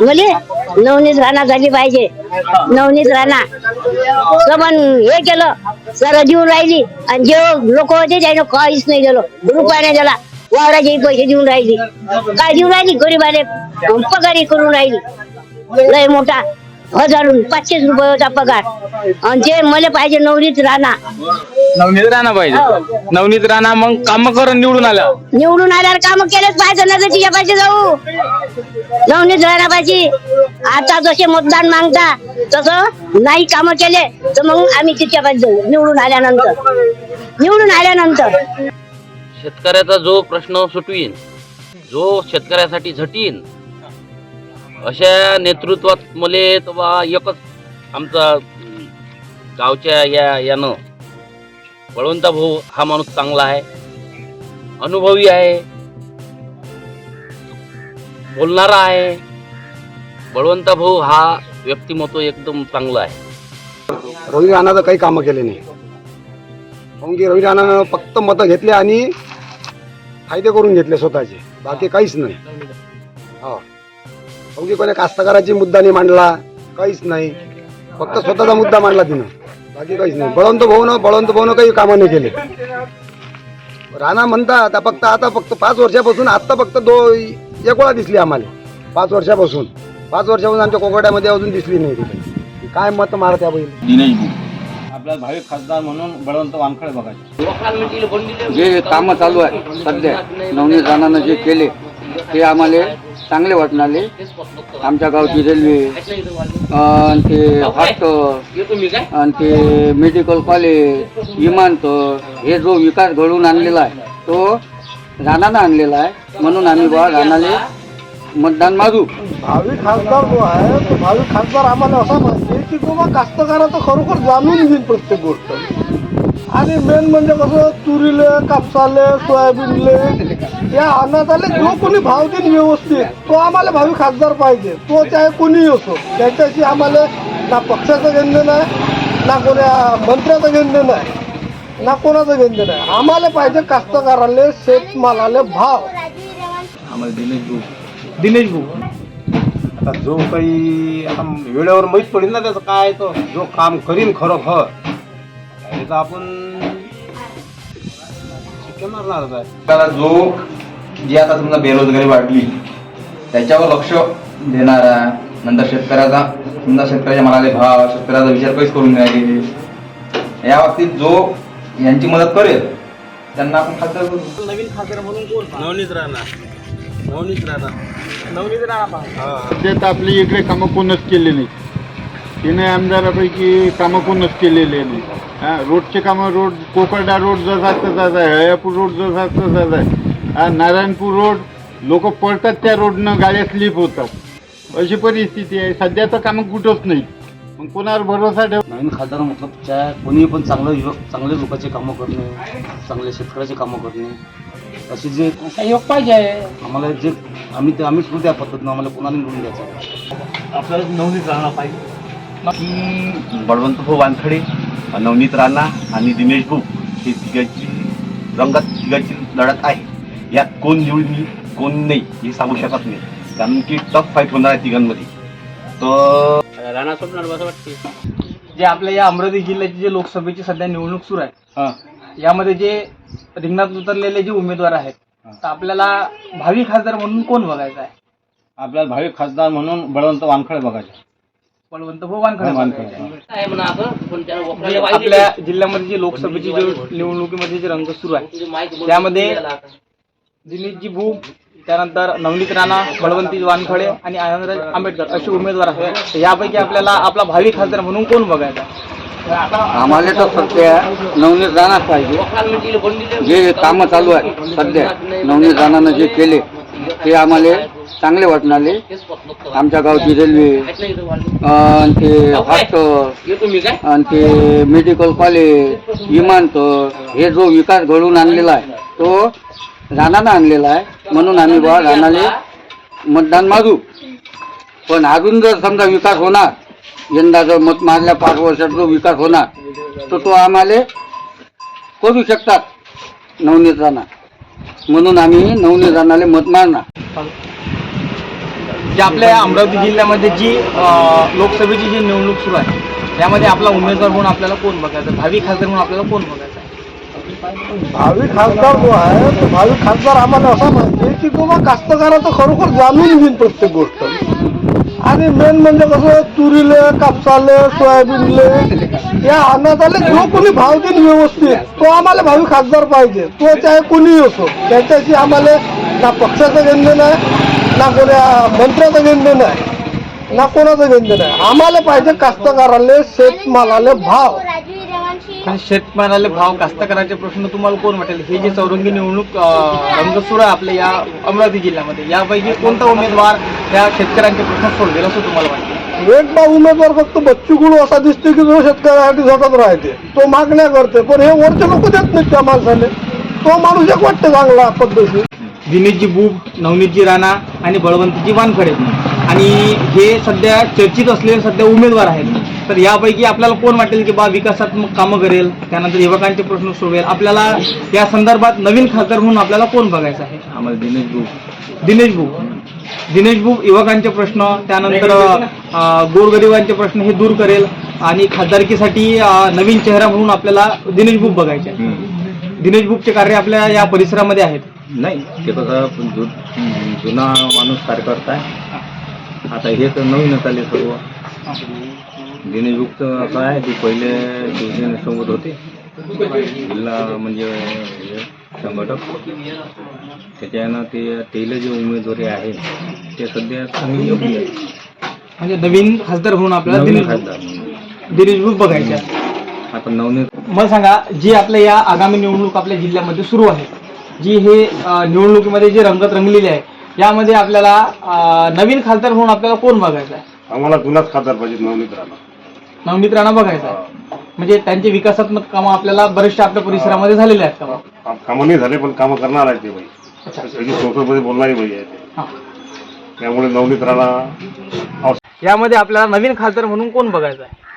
मुली नवनीत राणा झाली पाहिजे. नवनीत राणा. पण हे केलं सर देऊन राहिली. आणि जे लोक होते त्याने काहीच नाही दिलं. रुपया नाही दिला वावराचे पैसे देऊन राहिली. काय देऊन राहिली? गरीबाने पगारी करून राहिली. लय मोठा. हजार पाचशे रुपये होता पगार. आणि जे मला पाहिजे नवनीत राणा. नवनीत राणा पाहिजे. नवनीत राणा मग काम करून निवडून आलं निवडून आल्यावर काम केलेच पाहिजे ना तर तिच्या पाहिजे जाऊ. नवनीत राणा पाहिजे आता जसे मतदान मागता तसं नाही काम केले तर मग आम्ही तिच्या पाहिजे जाऊ. निवडून आल्यानंतर. निवडून आल्यानंतर. शेतकऱ्याचा जो प्रश्न सुटवीन जो शेतकऱ्यासाठी झटीन अशा नेतृत्वात मले तर बा एकच आमचा गावच्या या यानं बळवंता भाऊ हा माणूस चांगला आहे. अनुभवी आहे. बोलणारा आहे. बळवंता भाऊ हा व्यक्तिमत्व एकदम चांगलं आहे. रवी राणाचं काही कामं केले नाही. काऊन की रवी राणानं फक्त मतं घेतले आणि फायदे करून घेतले स्वतःचे. बाकी काहीच नाही. हा. की कोणी कास्तकाराची मुद्दा नाही मांडला काहीच नाही. फक्त स्वतःचा मुद्दा मांडला तिनं. बाकी काहीच नाही. बळवंत भाऊनं बळवंत भाऊनं काही कामं नाही केले. राणा म्हणता आता फक्त आता फक्त पाच वर्षापासून आत्ता फक्त दो एक वेळा दिसली आम्हाला. पाच वर्षापासून. पाच वर्षापासून आमच्या कोकड्यामध्ये अजून दिसली नाही तिथे काय मत मारत्या बैल आपला भावी खासदार म्हणून बळवंत वानखडे बघायचे. जे कामं चालू आहे सध्या नवनीत राणानं जे केले ते आम्हाला चांगले वाटणारे आमच्या गावची रेल्वे अन् ते हॉस्टेल आणि ते मेडिकल कॉलेज विमानतळ हे जो विकास घडवून आणलेला आहे तो राणानं आणलेला आहे. म्हणून आम्ही बा राणाले मतदान मागू. भावी खासदार जो आहे तो भावी खासदार आम्हाला असा पाहिजे की बाबा कास्तकाराचं खरोखर जाणून घेईल प्रत्येक गोष्ट. आणि मेन म्हणजे कसं तुरीले कापसाले सोयाबीनले या अन्नाताले जो कोणी भाव देईन व्यवस्थित तो आम्हाला भावी खासदार पाहिजे. तो चाहे कोणीही असो. त्याच्याशी आम्हाला ना पक्षाचं घेणं नाही ना कोण्या मंत्र्याचं घेणं नाही ना कोणाचं घेणं नाही. आम्हाला पाहिजे कास्तकाराले शेतमालाले भाव. आम्हाला दिनेश भाऊ. दिनेश भाऊ. आता जो काही आता वेळेवर माहीत पडेल ना त्याचं काय तो. जो काम करीन खरोखर. त्याचं आपण शिकवणारच आहे त्याला जो जी आता समजा बेरोजगारी वाढली त्याच्यावर लक्ष देणारा नंतर शेतकऱ्याचा समजा शेतकऱ्याच्या मालाले भाव शेतकऱ्याचा विचार कहीच करून राहिले या बाबतीत जो यांची मदत करेल त्यांना आपण खासदार करू. नवीन खासदार म्हणून कोण नवनीत राणा. नवनीत राणा. नवनीत त्यात आपली इकडे कामं कोणच केले नाही. तिने आमदारापैकी कामं कोणच केलेले नाही. हा रोडचे कामं रोड कोकर्डा रोड जसा तसाच आहे हयापूर रोड जसा तसाच आहे हा नारायणपूर रोड लोक पळतात त्या रोडनं गाड्या स्लिप होतात. अशी परिस्थिती आहे. सध्या तर कामं कुठंच नाही. मग कोणावर भरोसा ठेव नवीन खासदार मतलब त्या कोणी पण चांगलं युवक चांगले लोकांचे कामं करणे चांगले शेतकऱ्याचे कामं करणे असे जे सहयोग पाहिजे. आम्हाला जे आम्ही ते आम्ही सुरू त्या पद्धतीनं आम्हाला कोणाला निवडून द्यायचं. आपल्याला नवनीत राणा पाहिजे. की बळवंत भाऊ वानखडे नवनीत राणा आणि दिनेश भाऊ हे तिघांची रंगात तिघांची लढत आहे. यात कोण निवडून कोण नाही हे सांगू शकत नाही. कारण की टफ फाईट होणार आहे तिघांमध्ये. तर राणा सुटणार असं वाटते. जे आपल्या या अमरावती जिल्ह्याची जे लोकसभेची सध्या निवडणूक सुरू आहे यामध्ये जे रिंगणात उतरलेले जे उमेदवार आहेत तर आपल्याला भावी खासदार म्हणून कोण बघायचं आहे? आपल्याला भावी खासदार म्हणून बळवंत वानखडे बघायचे. बळवंत भाऊ वानखडे बघायचे आहे म्हणा असं पण त्याला जे वखरायला पाहिजे. आपल्या जिल्ह्यामध्ये जे लोकसभेची जे निवडणुकीमध्ये जे रंग सुरू आहे माहिती त्यामध्ये दिनेशजी भू त्यानंतर नवनीत राणा बळवंती वानखडे आणि आनंदराज आंबेडकर असे उमेदवार आहेत. यापैकी आपल्याला आपला भावी खासदार म्हणून कोण बघायचा? आम्हाला तर सध्या नवनीत राणाच पाहिजे. जे कामं चालू आहे सध्या नवनीत राणानं जे केले ते आम्हाला चांगले वाटणारे आमच्या गावची रेल्वे आणि ते हॉस्टेल आणि ते मेडिकल कॉलेज विमानतळ हे जो विकास घडवून आणलेला आहे तो राणानं आणलेला आहे. म्हणून आम्ही बा राणाले मतदान मारू पण अजून जर समजा विकास होणार यंदा जर मत मारल्या पाच वर्षात जो विकास होणार तर तो आम्हाला करू शकतात नवनीत राणा म्हणून आम्ही नवनीत राणाले मत मारणार जे आपल्या अमरावती जिल्ह्यामध्ये जी लोकसभेची जी निवडणूक सुरू आहे त्यामध्ये आपला उमेदवार म्हणून आपल्याला कोण बघायचं? भावी खासदार म्हणून आपल्याला कोण बघायचं आहे? भावी खासदार जो आहे तो भावी खासदार आम्हाला असा पाहिजे की बाबा कास्तकाराचं खरोखर जाणून घेईन प्रत्येक गोष्ट. आणि मेन म्हणजे कसं तुरीले कापसाले सोयाबीनले या अन्नाताले जो कोणी भाव देईल व्यवस्थित तो आम्हाला भावी खासदार पाहिजे. तो चाहे कोणीही असो त्याच्याशी आम्हाला ना पक्षाचं घेणं नाही ना कोण्या मंत्र्याचं घेणं नाही ना कोणाचं घेणं नाही आम्हाला पाहिजे कास्तकाराले शेतमालाले भाव. पण शेतमालाले भाव कास्तकाराचे प्रश्न तुम्हाला कोण वाटेल? हे जे चौरंगी निवडणूक रंग सुरू आहे आपल्या या अमरावती जिल्ह्यामध्ये यापैकी कोणता उमेदवार त्या शेतकऱ्यांचे प्रश्न सोडवेल असं तुम्हाला वाटतं? एक बा उमेदवार फक्त बच्चू कडू असा दिसते की जो शेतकऱ्यासाठी झटत राहते. तो मागण्या करते पण हे वरचे लोक देत नाहीत त्या माणसाने तो माणूस एक वाटते चांगला पद्धती दिनेशजी बुब नवनीतजी राणा आणि बळवंतजी वानखडे. आणि हे सध्या चर्चित असलेले सध्या उमेदवार आहेत. तर यापैकी आपल्याला कोण वाटेल की बा विकासात्मक कामं करेल त्यानंतर युवकांचे प्रश्न सोडवेल? आपल्याला या संदर्भात नवीन खासदार म्हणून आपल्याला कोण बघायचं आहे? आम्हाला दिनेश बुक दिनेश बुब दिनेश बुब युवकांचे प्रश्न त्यानंतर गोरगरिबांचे प्रश्न हे दूर करेल आणि खासदारकीसाठी नवीन चेहरा म्हणून आपल्याला दिनेश बुब बघायचे आहे. दिनेश बुबचे कार्य आपल्या या परिसरामध्ये आहेत. नाही ते जु- जुना माणूस कार्यकर्ता आहे. आता हे तर नवीनच आले सर्व. दिनेश गुप्त असं आहे? ते पहिले शिवसेनेसोबत होते. जिल्हा म्हणजे हे संघटक. त्याच्यानं ते तेले जे उमेदवारी आहे ते सध्या चांगली योग्य आहे. म्हणजे नवीन खासदार म्हणून आपल्याला नवीन दिनेश खासदार बघायचे आहे. आता नवनीत मला सांगा जी आपल्या या आगामी निवडणूक आपल्या जिल्ह्यामध्ये सुरू आहे जी हे अं, निवडणुकीमध्ये जी रंगत रंगलेली आहे यामध्ये आपल्याला अं, नवीन खासदार म्हणून आपल्याला कोण बघायचं आहे? आम्हाला जुनाच खासदार पाहिजे नवनीत राणा नवनीत राणा बघायचा आहे. म्हणजे त्यांचे विकासात्मक कामं आपल्याला बरेचसे आपल्या परिसरामध्ये झालेले आहेत का कामं नाही झाले पण कामं करणार आहे ते त्याची संसदमध्ये बोलणारी. हा. त्यामुळे नवनीत राणा यामध्ये आपल्याला नवीन खासदार म्हणून कोण बघायचं आहे?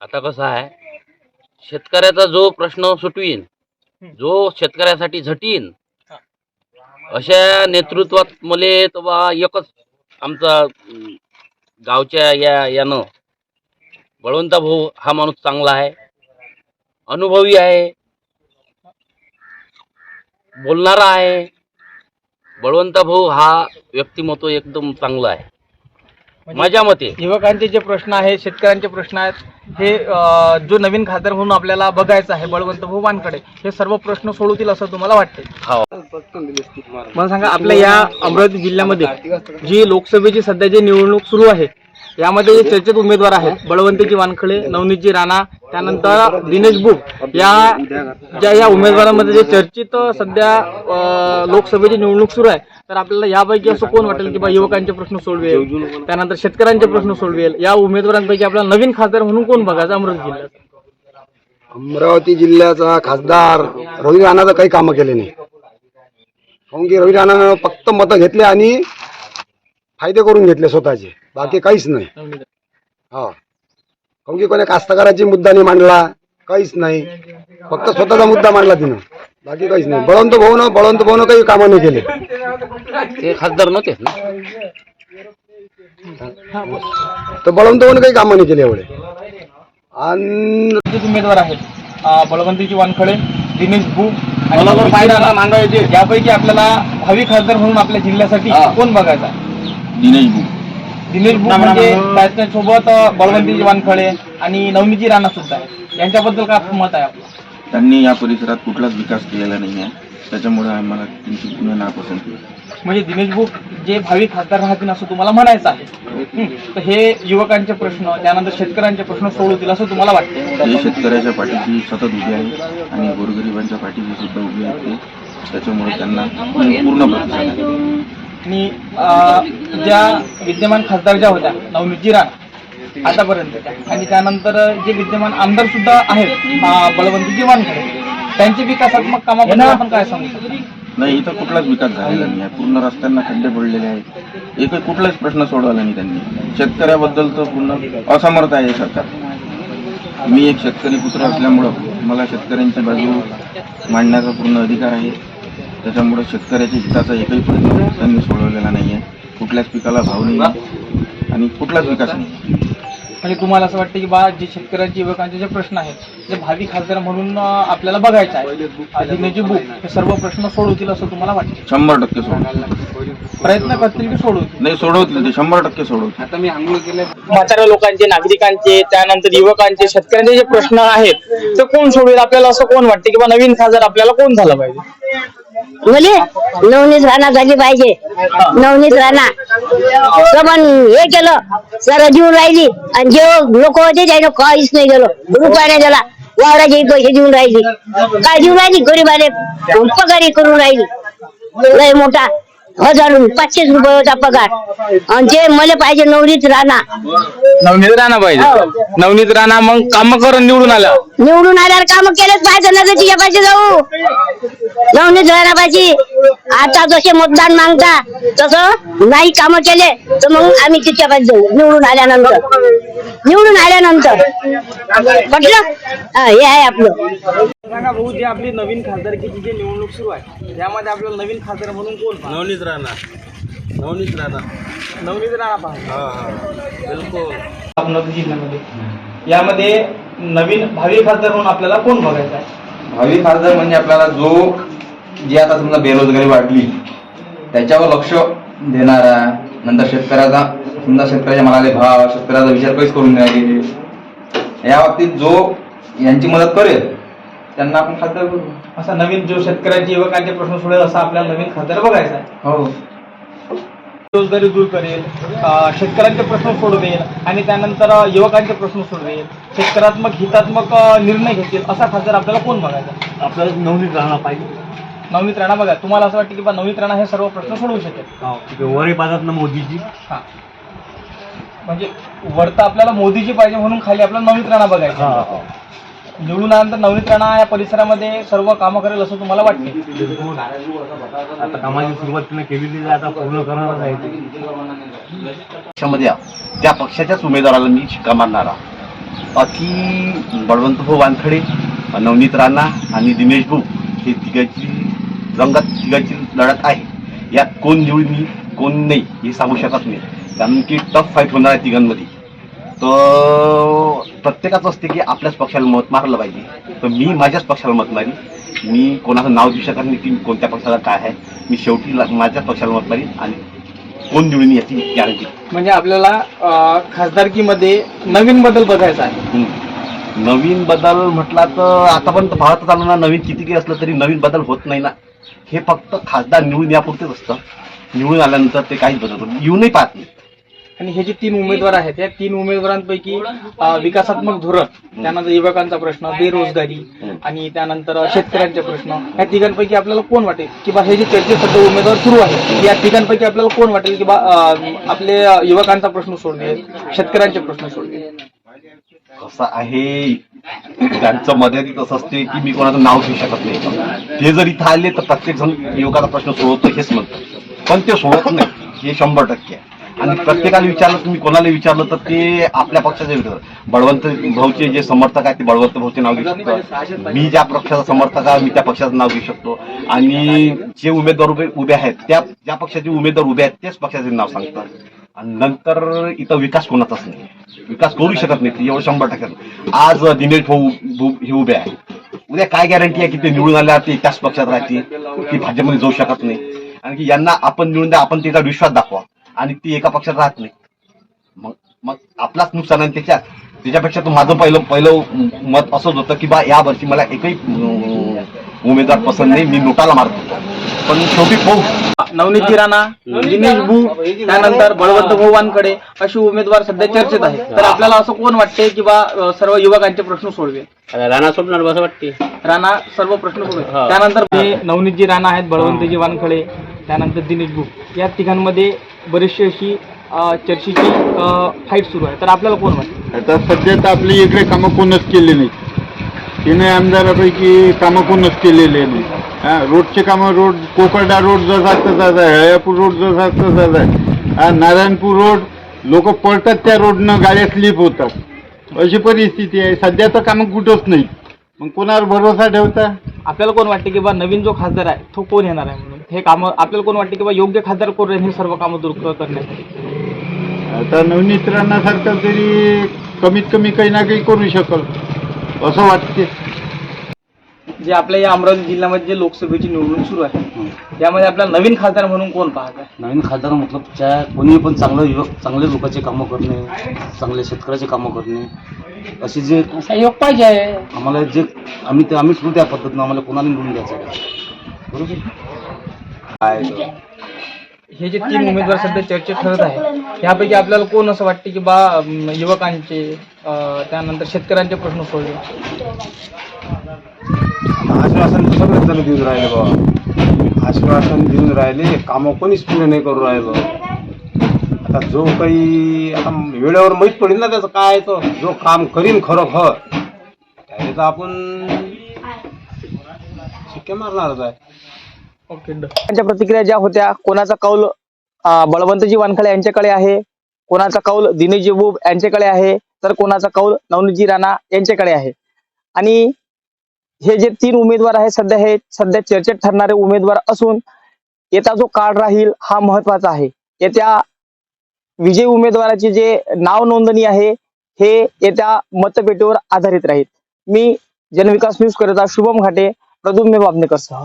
आता कसं आहे शेतकऱ्याचा जो प्रश्न सुटवीन जो शेतकऱ्यासाठी झटीन अशा नेतृत्वात मले तेव्हा एकच आमचा गावच्या या यानं बळवंता भाऊ हा माणूस चांगला आहे. अनुभवी आहे. बोलणारा आहे. बळवंता भाऊ हा व्यक्तिमत्व एकदम चांगला आहे. माझ्या मते. युवकांचे जे प्रश्न आहेत शेतकऱ्यांचे प्रश्न आहेत हे अं, जो नवीन खासदार म्हणून आपल्याला बघायचं आहे बळवंत भाऊ वानकडे हे सर्व प्रश्न सोडवतील असं तुम्हाला वाटते हा. मला सांगा आपल्या या अमरावती जिल्ह्यामध्ये जी लोकसभेची सध्या जी निवडणूक सुरू आहे यामध्ये जे चर्चेत उमेदवार आहेत. बळवंतजी वानखळे नवनीतजी राणा त्यानंतर दिनेश बुक या ज्या या उमेदवारांमध्ये जे चर्चित सध्या लोकसभेची निवडणूक सुरू आहे तर आपल्याला यापैकी असं कोण वाटेल की बा युवकांचे प्रश्न सोडवेल त्यानंतर शेतकऱ्यांचे प्रश्न सोडवेल या उमेदवारांपैकी आपल्याला नवीन खासदार म्हणून कोण बघायचं? अमरावती जिल्ह्यात अमरावती जिल्ह्याचा खासदार रवी राणाचं काही कामं केले नाही. काऊन की रवी राणानं फक्त मतं घेतले आणि फायदे करून घेतले स्वतःचे. बाकी काहीच नाही. हा. काऊन की कोणी कास्तकाराची मुद्दा नाही मांडला काहीच नाही. फक्त स्वतःचा मुद्दा मांडला तिनं. बाकी काहीच नाही. बळवंत भाऊनं बळवंत भाऊनं काही कामं नाही केले. ते खासदार नव्हते ना? तर बळवंत भाऊनं काही कामं नाही केले एवढे. आणि उमेदवार आहेत अं, बळवंतीजी वानखडे दिनेश भू. यापैकी आपल्याला भावी खासदार म्हणून आपल्या जिल्ह्यासाठी कोण बघायचा? दिनेश बुक दिनेश भू म्हणजे त्याच्यासोबत अं, बळवंतीजी वानखडे आणि नवनीतजी राणा सुद्धा आहे. यांच्याबद्दल काय मत आहे आपलं? त्यांनी या परिसरात कुठलाच विकास केलेला नाही आहे. त्याच्यामुळे आम्हाला त्यांची पुन्हा नापसंती आहे. म्हणजे दिनेश भू जे भावी खासदार राहतील असं तुम्हाला म्हणायचं आहे. हं. तर हे युवकांचे प्रश्न त्यानंतर शेतकऱ्यांचे प्रश्न सोडवतील असं तुम्हाला वाटते ते शेतकऱ्याच्या पाठीशी सतत उभे आहे आणि गोरगरिबांच्या पाठीशी सुद्धा उभे आहेत ते. त्याच्यामुळे त्यांना पूर्ण प्रतिसाद आहे. आणि ज्या विद्यमान खासदार ज्या होत्या नवनीतजी राणा आतापर्यंत आणि त्यानंतर जे विद्यमान आमदार सुद्धा आहेत अं, बळवंतजी वानखडे त्यांचे विकासात्मक कामाबद्दल आपण काय सांगू शकतो? नाही इथं कुठलाच विकास झालेला नाही आहे. पूर्ण रस्त्यांना खड्डे पडलेले आहेत. एकही कुठलाच प्रश्न सोडवला नाही त्यांनी. शेतकऱ्याबद्दल तर पूर्ण असमर्थ आहे सरकार. मी एक शेतकरी पुत्र असल्यामुळं मला शेतकऱ्यांची बाजू मांडण्याचा पूर्ण अधिकार आहे. त्याच्यामुळे शेतकऱ्याच्या हिताचा एकही प्रश्न त्यांनी सोडवलेला नाही आहे कुठल्याच पिकाला भाव नाही आहे आणि कुठलाच विकास नाही म्हणजे तुम्हाला असं वाटतं की बा जे शेतकऱ्यांचे युवकांचे जे प्रश्न आहेत जे भावी खासदार म्हणून अं, आपल्याला बघायचं आहे दिनेजी बुक हे सर्व प्रश्न सोडवतील असं तुम्हाला वाटतं? शंभर टक्के सोडवतील. प्रयत्न करतील की सोडवतील? नाही सोडवतील ते. शंभर टक्के सोडवतील. आता मी आंघोळ केल्या म्हाताऱ्या लोकांचे नागरिकांचे त्यानंतर युवकांचे शेतकऱ्यांचे जे प्रश्न आहेत ते कोण सोडवेल? आपल्याला असं कोण वाटते की बा नवीन खासदार आपल्याला कोण झाला पाहिजे? मुली नवनीत राणा झाली पाहिजे. नवनीत राणा. सबन हे केलं सर जीवन राहिली. आणि जे लोक होते त्याने काहीच नाही गेलो रुपया नाही गेला वावराचे पैसे देऊन राहिली. काय देऊन राहिली? गरीबाले पगारी करून राहिली. लय मोठा. हजार पाचशे रुपये होता पगार. आणि जे मला पाहिजे नवनीत राणा. नवनीत राणा पाहिजे. नवनीत राणा मग काम करून निवडून आला. निवडून आल्यावर काम केलेच पाहिजे ना तिच्या पाहिजे जाऊ नवनीत राणा पाहिजे आता जसे मतदान मागता तसं नाही काम केले तर मग आम्ही तिच्या पाहिजे जाऊ. निवडून आल्यानंतर. निवडून आल्यानंतर. म्हटलं? हा, हे आहे आपलं. भाऊ जे आपली नवीन खासदारकीची जी निवडणूक सुरू आहे यामध्ये आपल्याला नवीन खासदार म्हणून कोण? नवनीत राणा. नवनीत राणा. नवनीत राणा बिलकुल. अहमदनगर जिल्ह्यामध्ये. यामध्ये नवीन भावी खासदार म्हणून आपल्याला कोण बघायचं आहे? भावी खासदार म्हणजे आपल्याला जो जी आता समजा बेरोजगारी वाढली त्याच्यावर लक्ष देणारा नंतर शेतकऱ्याचा समजा शेतकऱ्याच्या मालाले भाव शेतकऱ्याचा विचार काहीच करून राहिले. या बाबतीत जो यांची मदत करेल त्यांना आपण खासदार करू असा नवीन जो शेतकऱ्यांचे युवकांचे प्रश्न सोडेल असा आपल्याला नवीन खासदार बघायचा आहे. हो. बेरोजगारी दूर करेल शेतकऱ्यांचे प्रश्न सोडवेल आणि त्यानंतर युवकांचे प्रश्न सोडवेल शेतकऱ्यात्मक हितात्मक निर्णय घेतील असा खासदार आपल्याला कोण बघायचा? आपल्याला नवनीत राणा पाहिजे. नवनीत राणा बघा तुम्हाला असं वाटतं की बा नवनीत राणा हे सर्व प्रश्न सोडवू शकेल? वरी पाहतात ना मोदीजी. हा. म्हणजे वरता आपल्याला मोदीजी पाहिजे म्हणून खाली आपल्याला नवनीत राणा बघायचं. निवडून आल्यानंतर नवनीत राणा या परिसरामध्ये सर्व कामं करेल असं तुम्हाला वाटते आता कामाची सुरुवात तिने केलेली आहे आता पूर्ण आहे ते. पक्षामध्ये आहो. त्या पक्षाच्याच उमेदवाराला मी शिक्का मारणारा बाकी बळवंतभाऊ वानखडे नवनीत राणा आणि दिनेश भाऊ हे तिघाची रंगात तिघाची लढत आहे. यात कोण निवडून येईल कोण नाही हे सांगू शकत नाही. कारण की टफ फाईट होणार आहे तिघांमध्ये. तर प्रत्येकाचं असते की आपल्याच पक्षाला मत मारलं पाहिजे. तर मी माझ्याच पक्षाला मत मारी मी कोणाचं नाव देऊ शकत नाही की कोणत्या पक्षाला काय आहे मी शेवटी माझ्याच पक्षाला मत मारीन आणि कोण निवडून याची गॅरंटी म्हणजे आपल्याला अं, खासदारकीमध्ये नवीन बदल बघायचा आहे. हम्म. नवीन बदल म्हटला तर आतापर्यंत पाहत आलो ना नवीन किती काही असलं तरी नवीन बदल होत नाही ना. हे फक्त खासदार निवडून यापुरतेच असतं. निवडून आल्यानंतर ते काहीच बदल होत नाही. येऊनही पाहत नाही आणि हे जे तीन उमेदवार आहेत या तीन उमेदवारांपैकी विकासात्मक धोरण त्यानंतर युवकांचा प्रश्न बेरोजगारी आणि त्यानंतर शेतकऱ्यांचे प्रश्न या तिघांपैकी आपल्याला कोण वाटेल? किंवा बा हे जे चर्चेत सध्या उमेदवार सुरू आहे या तिघांपैकी आपल्याला कोण वाटेल? की बा आपले युवकांचा प्रश्न सोडवेल शेतकऱ्यांचे प्रश्न सोडवेल कसं आहे त्यांचं मर्यादित असं असते की मी कोणाचं नाव घेऊ शकत नाही. ते जर इथं आले तर प्रत्येक जण युवकाचा प्रश्न सोडवतो हेच म्हणतात. पण ते सोडत नाही हे शंभर टक्के आहे. आणि प्रत्येकाला विचारलं तुम्ही कोणाला विचारलं तर ते आपल्या पक्षाचे विचार बळवंत भाऊचे जे समर्थक आहेत ते बळवंत भाऊचे नाव घेऊ शकतो मी ज्या पक्षाचा समर्थक आहे मी त्या पक्षाचं नाव घेऊ शकतो. आणि जे उमेदवार उभे उभे आहेत त्या ज्या पक्षाचे उमेदवार उभे आहेत त्याच पक्षाचे नाव सांगतात. आणि नंतर इथं विकास कोणाचाच नाही. विकास करू शकत नाही एवढं शंभर टक्के आज दिनेश भाऊ भाऊ हे उभे आहे उद्या काय गॅरंटी आहे की ते निवडून आल्या ते त्याच पक्षात राहतील? की भाजपमध्ये जाऊ शकत नाही? आणि की यांना आपण निवडून द्या आपण त्याचा विश्वास दाखवा. आणि ती एका पक्षात राहत नाही. मग मग आपलाच नुकसान आहे त्याच्यात. त्याच्यापेक्षा तर माझं पहिलं पहिलं मत असंच होतं की बा या वर्षी मला एकही उमेदवार पसंत नाही मी नोटाला मारत. पण शेवटी पाहू. नवनीत राणा दिनेश भू त्यानंतर बळवंत भाऊ वानकडे अशी उमेदवार सध्या चर्चेत आहेत तर आपल्याला असं कोण वाटते की बा सर्व युवकांचे प्रश्न सोडवेल राणा सोडणार असं वाटते राणा सर्व प्रश्न सोडवेल त्यानंतर नवनीतजी राणा आहेत बळवंतजी वानखडे त्यानंतर दिनेश भू. या तिघांमध्ये बरीचशी अशी चर्चेची फाईट सुरू आहे. तर आपल्याला कोण वाटतं? आता सध्या तर आपली इकडे कामं कोणच केले नाही तिने आमदारापैकी कामं कोणच केलेले नाही हा रोडचे कामं रोड कोकर्डा रोड जसा तसाच आहे हयापूर रोड जसा तसाच आहे हा नारायणपूर रोड लोक पळतात त्या रोडनं गाड्या स्लिप होतात. अशी परिस्थिती आहे. सध्या तर कामं कुठंच नाही मग कोणावर भरोसा ठेवता? आपल्याला कोण वाटते की बा नवीन जो खासदार आहे तो कोण येणार आहे म्हणून? हे कामं आपल्याला कोण वाटते की बा योग्य खासदार कोण राहील हे सर्व कामं दूर करण्यासाठी आता नवनीत राणासारखं तरी कमीत कमी काही ना काही करू शकल असं वाटते जे आपल्या या अमरावती जिल्ह्यामध्ये जे लोकसभेची निवडणूक सुरू आहे यामध्ये आपल्याला नवीन खासदार म्हणून कोण पाहत आहे? नवीन खासदार मतलब त्या कोणी पण चांगलं युवक चांगले लोकांचे कामं करणे चांगले शेतकऱ्याचे कामं करणे असे जे सहयोग पाहिजे आम्हाला जे आम्ही ते आम्ही सुरू त्या पद्धतीनं आम्हाला कोणाला निवडून द्यायचं आहे? बरोबर? हे जे तीन उमेदवार सध्या चर्चेत ठरत आहे यापैकी आपल्याला कोण असं वाटते की बा युवकांचे त्यानंतर शेतकऱ्यांचे प्रश्न सोडले? आश्वासन सगळेच जण देऊन राहिले बा. आश्वासन देऊन राहिले कामं कोणीच पुरे नाही करू राहिलो. आता जो काही आता वेळेवर माहीत पडेल ना त्याचं काय तो. जो काम करीन खरोखर त्याने तर आपण शिक्के मारणारच आहे. त्यांच्या प्रतिक्रिया ज्या होत्या कोणाचा कौल बळवंतजी वानखळे यांच्याकडे आहे कोणाचा कौल दिनेशजी बुब यांच्याकडे आहे तर कोणाचा कौल नवनीतजी राणा यांच्याकडे आहे. आणि हे जे तीन उमेदवार आहे सध्या हे सध्या चर्चेत ठरणारे उमेदवार असून येता जो काळ राहील हा महत्त्वाचा आहे. येत्या विजयी उमेदवाराची जे नाव नोंदणी आहे हे येत्या मतपेटीवर आधारित राहील. मी जनविकास न्यूज करता शुभम घाटे प्रदुम्य बाबनेकरसह